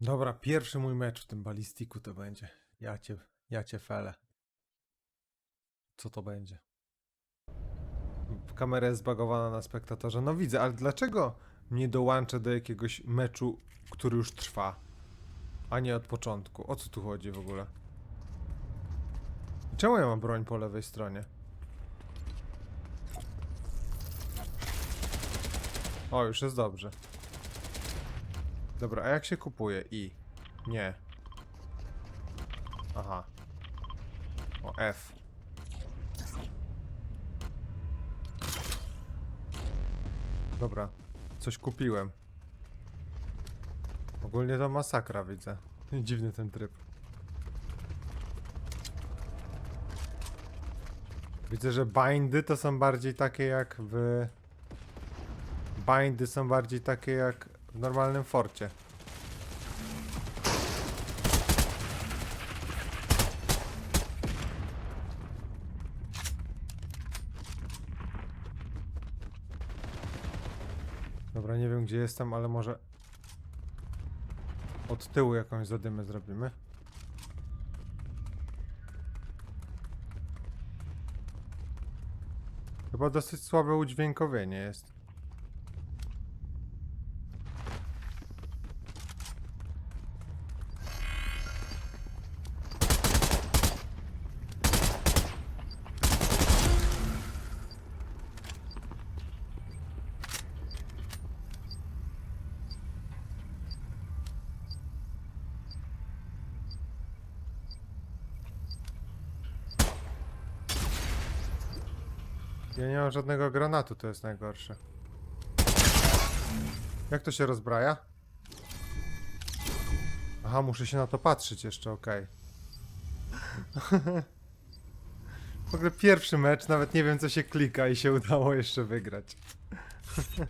Dobra, pierwszy mój mecz w tym balistiku to będzie. Ja cię, ja cię felę. Co to będzie? Kamera jest zbagowana na spektatorze. No widzę, ale dlaczego nie dołączę do jakiegoś meczu, który już trwa? A nie od początku. O co tu chodzi w ogóle? Czemu ja mam broń po lewej stronie? O, już jest dobrze. Dobra, a jak się kupuje? I. Nie. Aha. O, F. Dobra, coś kupiłem. Ogólnie to masakra widzę. Dziwny ten tryb. Widzę, że bindy to są bardziej takie jak w... Bindy są bardziej takie jak w normalnym forcie. Dobra, nie wiem gdzie jestem, ale może od tyłu jakąś zadymę zrobimy. Chyba dosyć słabe udźwiękowienie jest. Ja nie mam żadnego granatu, to jest najgorsze. Jak to się rozbraja? Aha, muszę się na to patrzeć jeszcze, okej. w ogóle pierwszy mecz, nawet nie wiem co się klika i się udało jeszcze wygrać.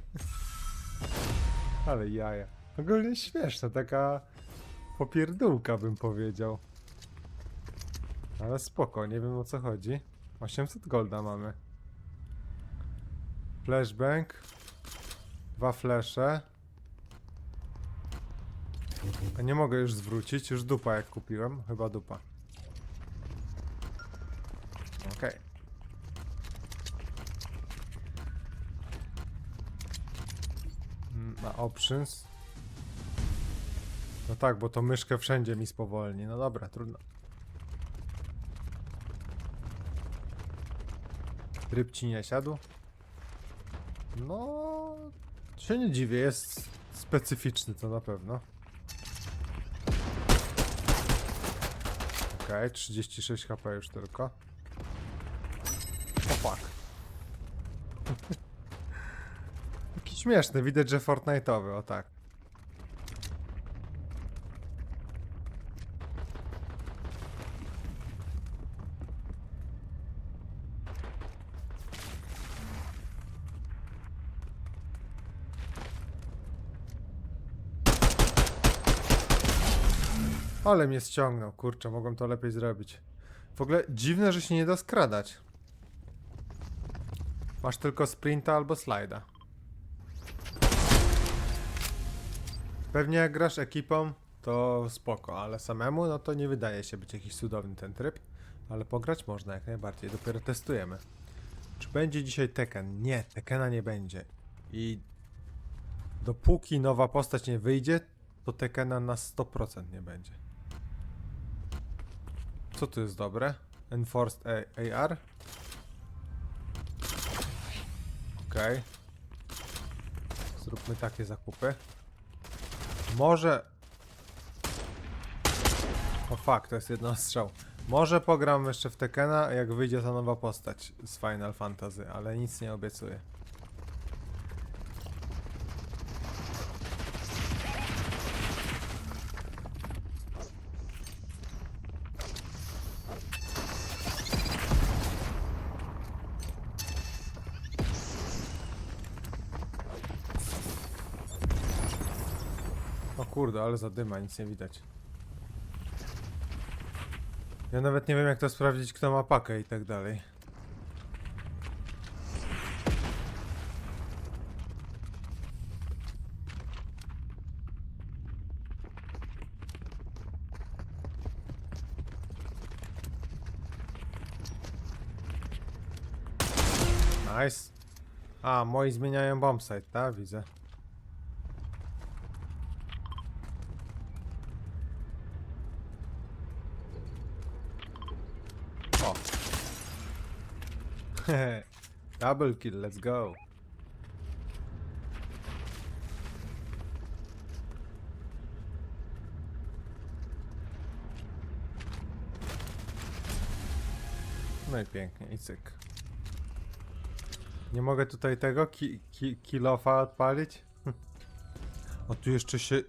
Ale jaja. Ogólnie śmieszna, taka popierdółka bym powiedział. Ale spoko, nie wiem o co chodzi. 800 golda mamy. Flashbang. Dwa flesze. A nie mogę już zwrócić, już dupa jak kupiłem. Chyba dupa. Okej. Mm, Na options. No tak, bo to myszkę wszędzie mi spowolni. No dobra, trudno. Ryb ci nie siadł? No, się nie dziwię, jest specyficzny to na pewno. Okej, 36 HP już tylko. O fuck. Taki śmieszny, widać, że Fortnite'owy, o tak. Ale mnie ściągnął, kurczę, mogłem to lepiej zrobić. W ogóle dziwne, że się nie da skradać. Masz tylko sprinta albo slajda. Pewnie jak grasz ekipą, to spoko, ale samemu, no to nie wydaje się być jakiś cudowny ten tryb. Ale pograć można jak najbardziej, dopiero testujemy. Czy będzie dzisiaj Tekken? Nie, Tekkena nie będzie. I dopóki nowa postać nie wyjdzie, to Tekkena na 100% nie będzie. Co tu jest dobre? Enforced A AR? Okej. Zróbmy takie zakupy. Może... O fuck, to jest jedno strzał. Może pogram jeszcze w Tekkena, jak wyjdzie ta nowa postać z Final Fantasy, ale nic nie obiecuję. Kurde, ale zadyma, nic nie widać. Ja nawet nie wiem jak to sprawdzić, kto ma pakę i tak dalej. Nice. A, moi zmieniają bombsite, tak? Widzę. Double kill, let's go. No i pięknie, i cyk. Nie mogę tutaj tego ki ki kilofa odpalić? O, tu jeszcze się...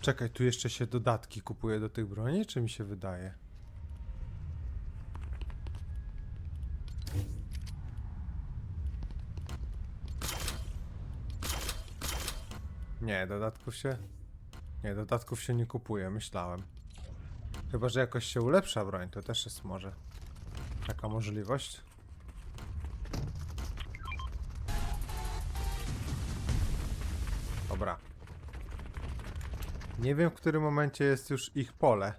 Czekaj, tu jeszcze się dodatki kupuje do tych broni, czy mi się wydaje? Nie, dodatków się... Nie, dodatków się nie kupuje, myślałem. Chyba, że jakoś się ulepsza broń, to też jest może taka możliwość. Dobra. Nie wiem, w którym momencie jest już ich pole.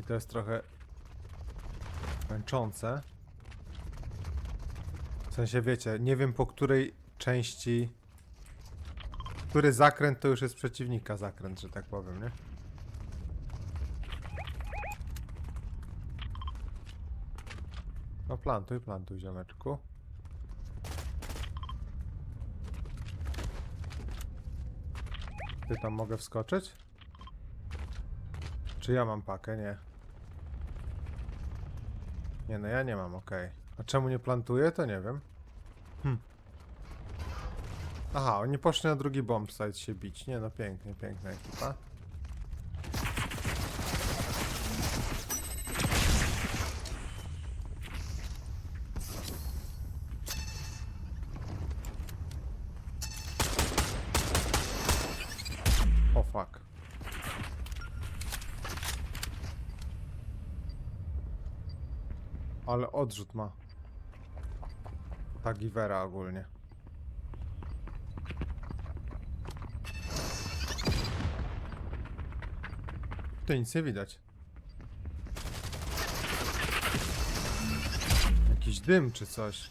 I to jest trochę męczące. W sensie, wiecie, nie wiem po której części... Który zakręt to już jest przeciwnika zakręt, że tak powiem, nie? No plantuj, plantuj, ziomeczku. Ty tam mogę wskoczyć? Czy ja mam pakę? Nie. Nie, no ja nie mam, okej. A czemu nie plantuję, to nie wiem. Hm. Aha, oni poszli na drugi bombsite się bić. Nie, no pięknie, piękna ekipa. O fuck. Ale odrzut ma. Ta Givera ogólnie. Tu nic nie widać. Jakiś dym czy coś.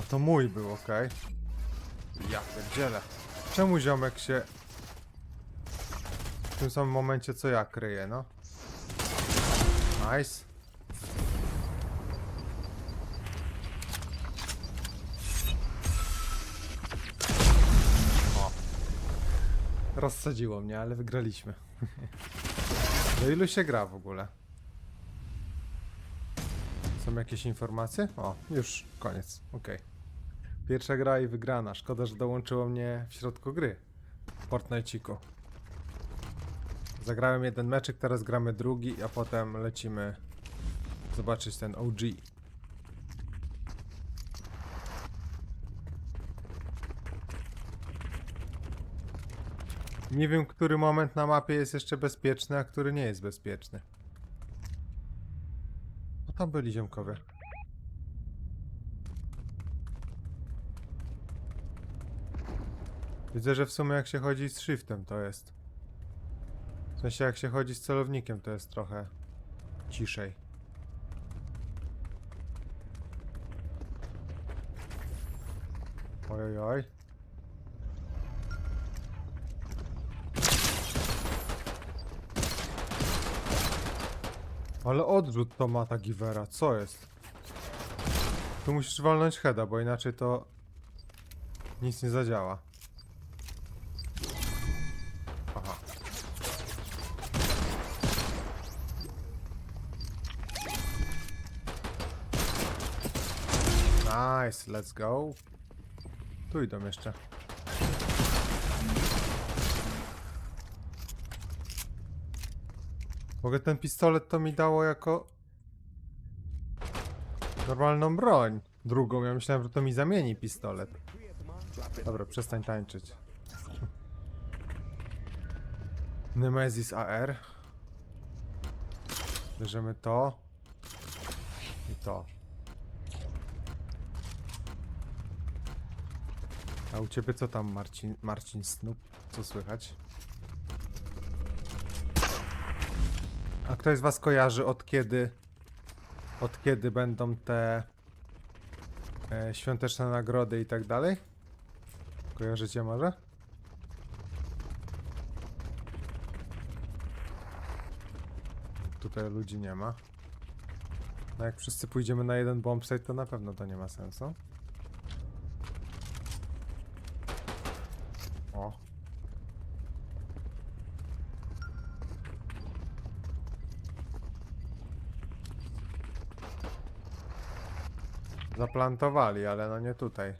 A to mój był, okej. Ja pierdzielę. Czemu ziomek się... W tym samym momencie co ja kryję, no? Nice. Rozsadziło mnie, ale wygraliśmy. Do ilu się gra w ogóle? Są jakieś informacje? O, już koniec. Okej. Pierwsza gra i wygrana. Szkoda, że dołączyło mnie w środku gry. W Fortnite'iku. Zagrałem jeden meczek, teraz gramy drugi, a potem lecimy zobaczyć ten OG. Nie wiem, który moment na mapie jest jeszcze bezpieczny, a który nie jest bezpieczny. No tam byli ziomkowie. Widzę, że w sumie jak się chodzi z shiftem to jest. W sensie jak się chodzi z celownikiem to jest trochę ciszej. Oj, oj, oj. Ale odrzut to ma ta Givera, co jest? Tu musisz walnąć heada, bo inaczej to nic nie zadziała. Nice, let's go. Tu idą jeszcze. Mogę ten pistolet to mi dało jako normalną broń. Drugą, ja myślałem, że to mi zamieni pistolet. Dobra, przestań tańczyć. Nemesis AR. Bierzemy to. I to. A u ciebie co tam, Marcin, Marcin Snoop? Co słychać? Ktoś z was kojarzy od kiedy od kiedy będą te e, świąteczne nagrody i tak dalej? Kojarzycie może? Tutaj ludzi nie ma. No jak wszyscy pójdziemy na jeden bombsite, to na pewno to nie ma sensu. O. Zaplantowali, ale no nie tutaj.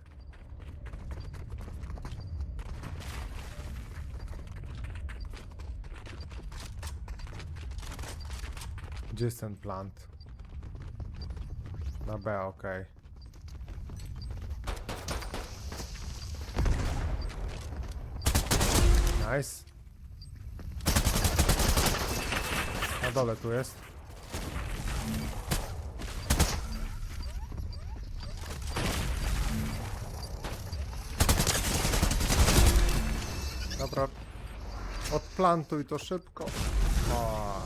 Gdzie jest ten plant? Na B, okej. Nice. Na dole tu jest. Dobra. Odplantuj to szybko. O.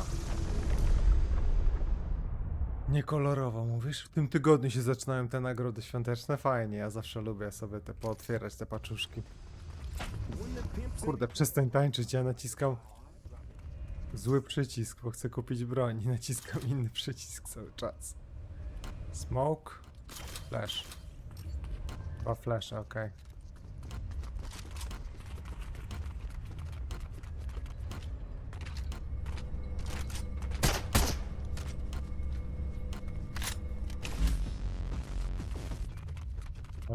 Niekolorowo mówisz? W tym tygodniu się zaczynają te nagrody świąteczne. Fajnie, ja zawsze lubię sobie te pootwierać te paczuszki. Kurde, przestań tańczyć, ja naciskam zły przycisk, bo chcę kupić broń i naciskam inny przycisk cały czas. Smoke, flash. Dwa flasze, okej.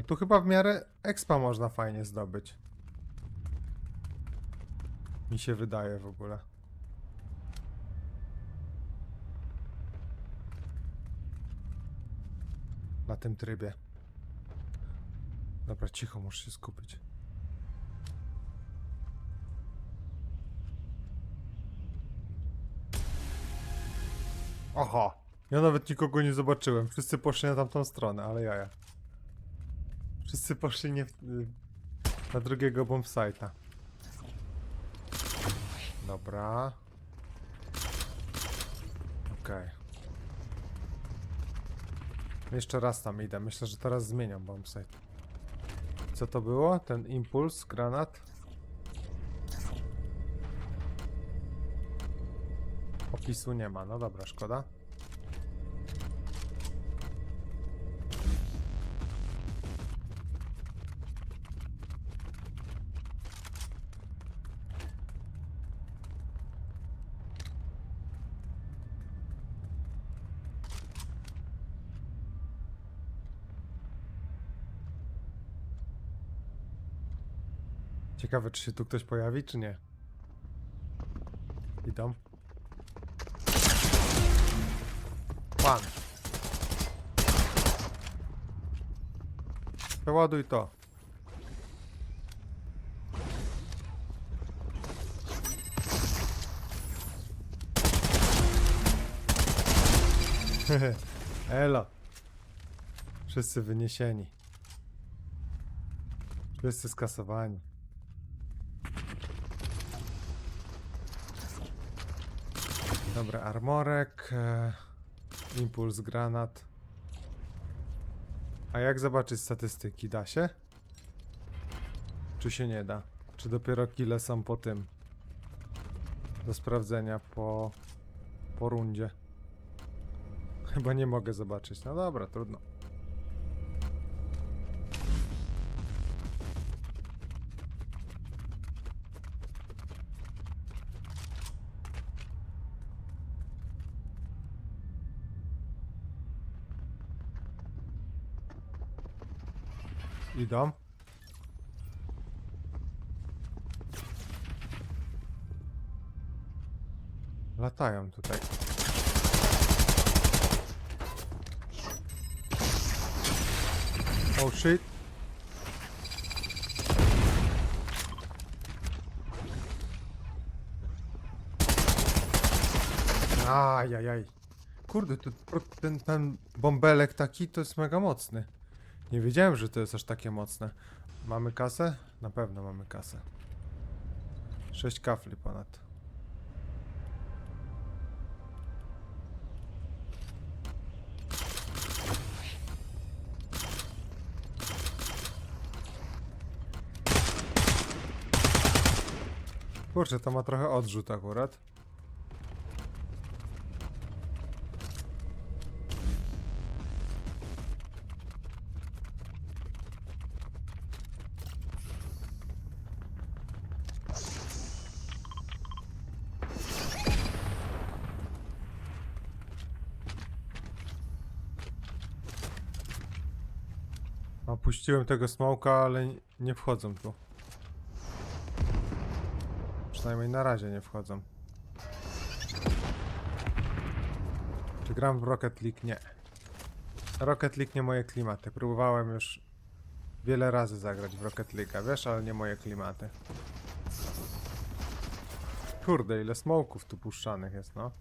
Tu chyba w miarę expa można fajnie zdobyć. Mi się wydaje w ogóle. Na tym trybie. Dobra, cicho, muszę się skupić. Aha! Ja nawet nikogo nie zobaczyłem. Wszyscy poszli na tamtą stronę, ale jaja. Wszyscy poszli nie w, na drugiego bombsite'a. Dobra. Okej. Jeszcze raz tam idę. Myślę, że teraz zmieniam bombsite. Co to było? Ten impuls, granat? Opisu nie ma. No dobra, szkoda. Ciekawe, czy się tu ktoś pojawi, czy nie. Idą. Pan. Przeładuj to. Elo. Wszyscy wyniesieni. Wszyscy skasowani. Dobra, armorek, e, impuls, granat. A jak zobaczyć statystyki? Da się? Czy się nie da? Czy dopiero kile są po tym? Do sprawdzenia po, po rundzie. Chyba nie mogę zobaczyć. No dobra, trudno. Idą. Latają tutaj. Oh shit. Ajajaj. Kurde, to, ten, ten bąbelek taki to jest mega mocny. Nie wiedziałem, że to jest aż takie mocne. Mamy kasę? Na pewno mamy kasę. Sześć kafli ponad. Kurczę, to ma trochę odrzut akurat. Opuściłem tego smoka, ale nie- wchodzą tu. Przynajmniej na razie nie wchodzą. Czy gram w Rocket League? Nie. Rocket League nie moje klimaty. Próbowałem już wiele razy zagrać w Rocket League, wiesz, ale nie moje klimaty. Kurde, ile smoków tu puszczanych jest, no.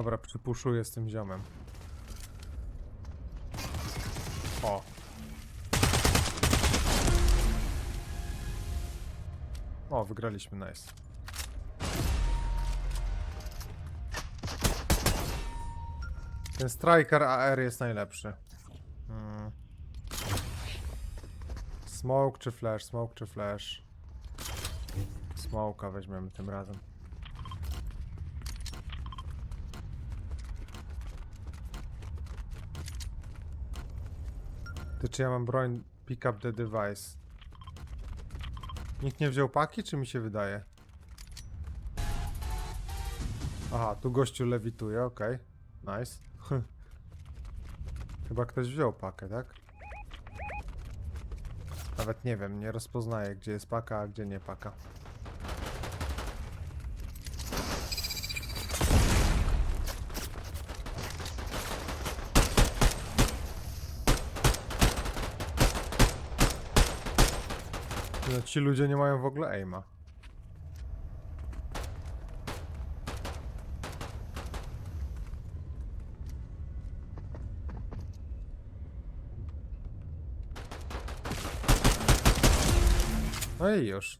Dobra, przypuszuję z tym ziomem. O. O, wygraliśmy, nice. Ten Striker AR jest najlepszy. Hmm. Smoke czy flash? Smoke czy flash? Smoke'a weźmiemy tym razem. Czy ja mam broń pick up the device? Nikt nie wziął paki, czy mi się wydaje? Aha, tu gościu lewituje, okej. Nice. Chyba ktoś wziął pakę, tak? Nawet nie wiem, nie rozpoznaję, gdzie jest paka, a gdzie nie paka. No, ci ludzie nie mają w ogóle aima. No i już.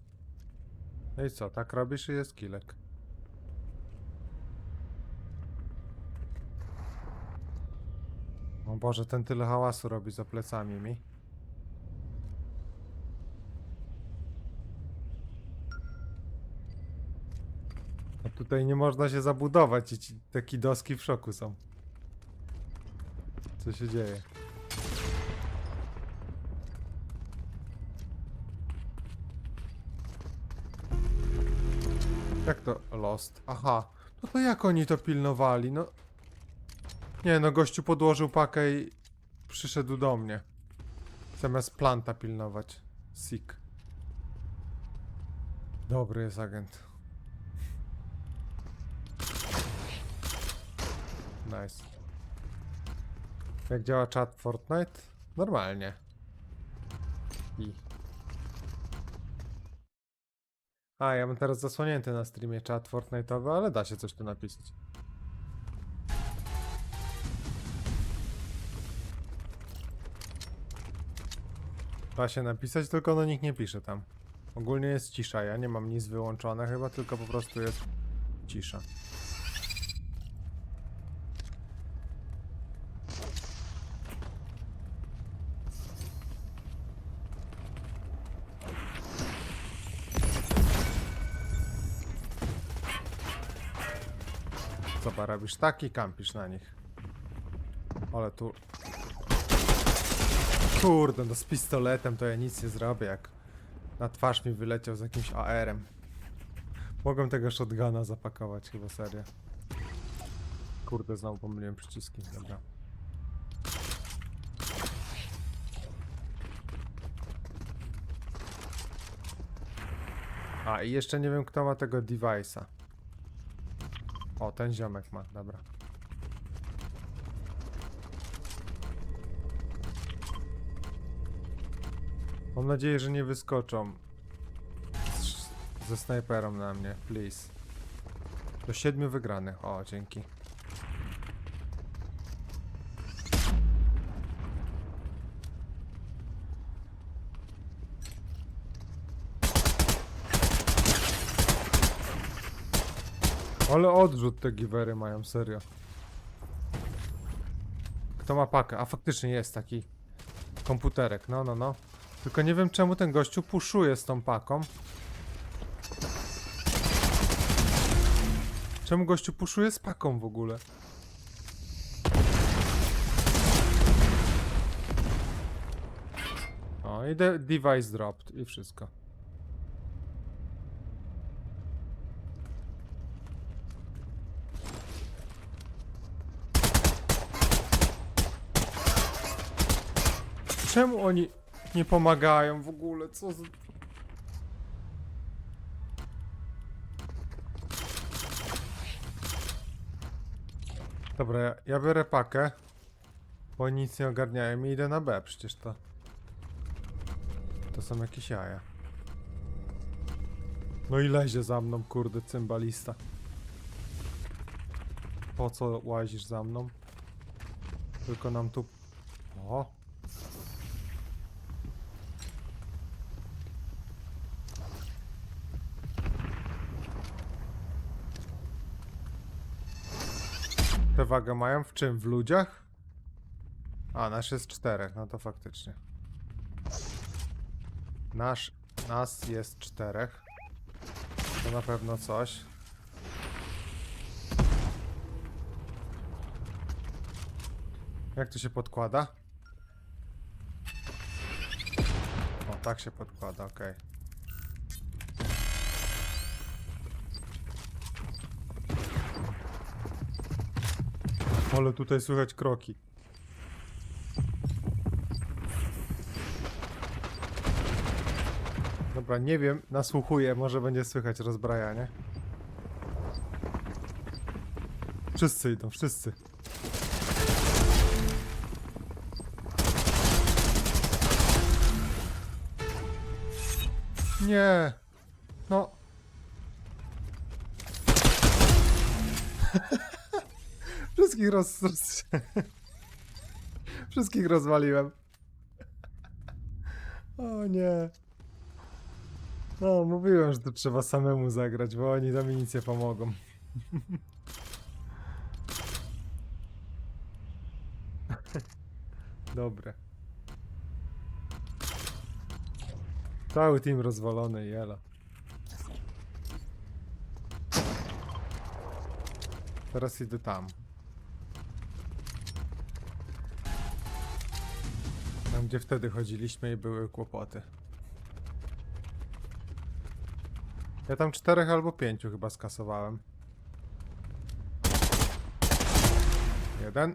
No i co, tak robisz i jest kilek. O Boże, ten tyle hałasu robi za plecami mi. Tutaj nie można się zabudować i ci te kidoski w szoku są. Co się dzieje? Jak to lost? Aha. No to jak oni to pilnowali? No. Nie no, gościu podłożył pakę i przyszedł do mnie. Zamiast planta pilnować. Sick. Dobry jest agent. Nice. Jak działa czat Fortnite? Normalnie. I. A, ja mam teraz zasłonięty na streamie czat Fortnite'owy, ale da się coś tu napisać. Da się napisać, tylko no nikt nie pisze tam. Ogólnie jest cisza, ja nie mam nic wyłączone chyba, tylko po prostu jest cisza. Pa, robisz taki kampisz na nich. Ale tu... Kurde, no z pistoletem to ja nic nie zrobię, jak na twarz mi wyleciał z jakimś AR-em. Mogłem tego shotguna zapakować chyba serio. Kurde, znowu pomyliłem przyciski, dobra. A, i jeszcze nie wiem kto ma tego device'a. O, ten ziomek ma, dobra. Mam nadzieję, że nie wyskoczą ze snajperą na mnie, please. Do siedmiu wygranych, o, dzięki. Ale odrzut te givery mają, serio. Kto ma pakę? A faktycznie jest taki komputerek, no, no, no. Tylko nie wiem czemu ten gościu puszuje z tą paką. Czemu gościu puszuje z paką w ogóle? O, i de device dropped i wszystko. Czemu oni nie pomagają w ogóle? Co za... Dobra, ja, ja biorę pakę. Bo nic nie ogarniają i idę na B, przecież to... To są jakieś jaja. No i lezie za mną, kurde, cymbalista. Po co łazisz za mną? Tylko nam tu... O! Te wagę mają w czym? W ludziach? A, nasz jest czterech, no to faktycznie. Nasz, nas jest czterech. To na pewno coś. Jak to się podkłada? O, tak się podkłada, okej. Ale tutaj słychać kroki. Dobra, nie wiem, nasłuchuję, może będzie słychać rozbrajanie. Wszyscy idą, wszyscy. Nie. No. Wszystkich roz... roz... Wszystkich rozwaliłem. O nie. No, mówiłem, że to trzeba samemu zagrać, bo oni tam mi nic nie pomogą. Dobre. Cały team rozwalony, jela. Teraz idę tam. Tam, gdzie wtedy chodziliśmy i były kłopoty. Ja tam czterech albo pięciu chyba skasowałem. Jeden.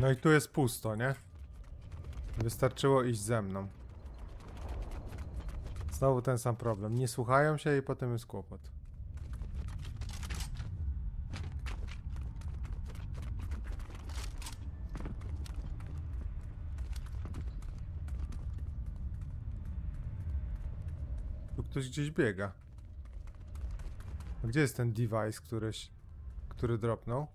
No i tu jest pusto, nie? Wystarczyło iść ze mną. Znowu ten sam problem. Nie słuchają się i potem jest kłopot. Tu ktoś gdzieś biega. A gdzie jest ten device, któryś, który dropnął?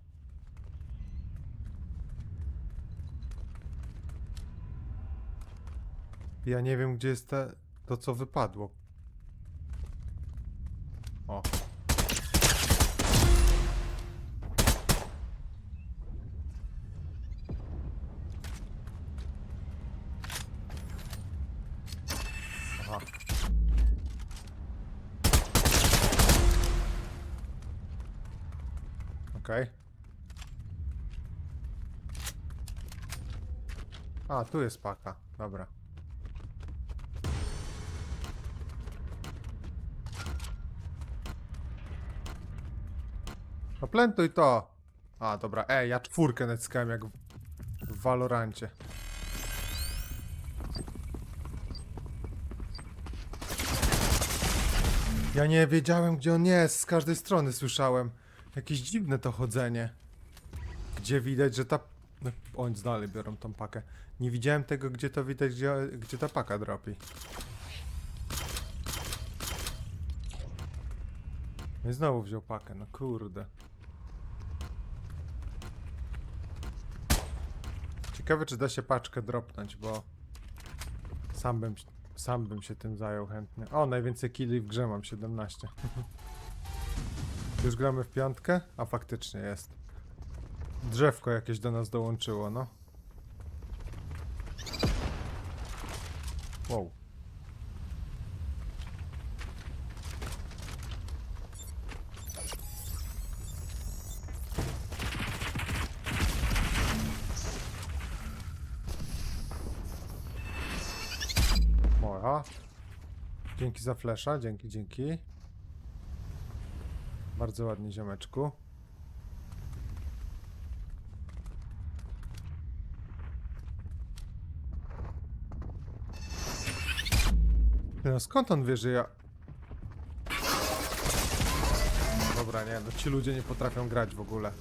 Ja nie wiem, gdzie jest te, to, co wypadło. O. Aha. Okej. A, tu jest paka. Dobra. No plantuj to. A, dobra. Ej, ja czwórkę naciskałem jak w, w Valorancie. Ja nie wiedziałem, gdzie on jest. Z każdej strony słyszałem. Jakieś dziwne to chodzenie. Gdzie widać, że ta... No, oni dalej biorą tą pakę. Nie widziałem tego, gdzie to widać, gdzie, gdzie ta paka dropi. No i znowu wziął pakę, no kurde. Ciekawe, czy da się paczkę dropnąć, bo sam bym, sam bym się tym zajął chętnie. O, najwięcej killi w grze mam 17. Już gramy w piątkę? A faktycznie jest. Drzewko jakieś do nas dołączyło, no. Wow. Moja. Dzięki za flesza, dzięki, dzięki. Bardzo ładnie, ziomeczku. No skąd on wie, że ja... Dobra, nie, no ci ludzie nie potrafią grać w ogóle.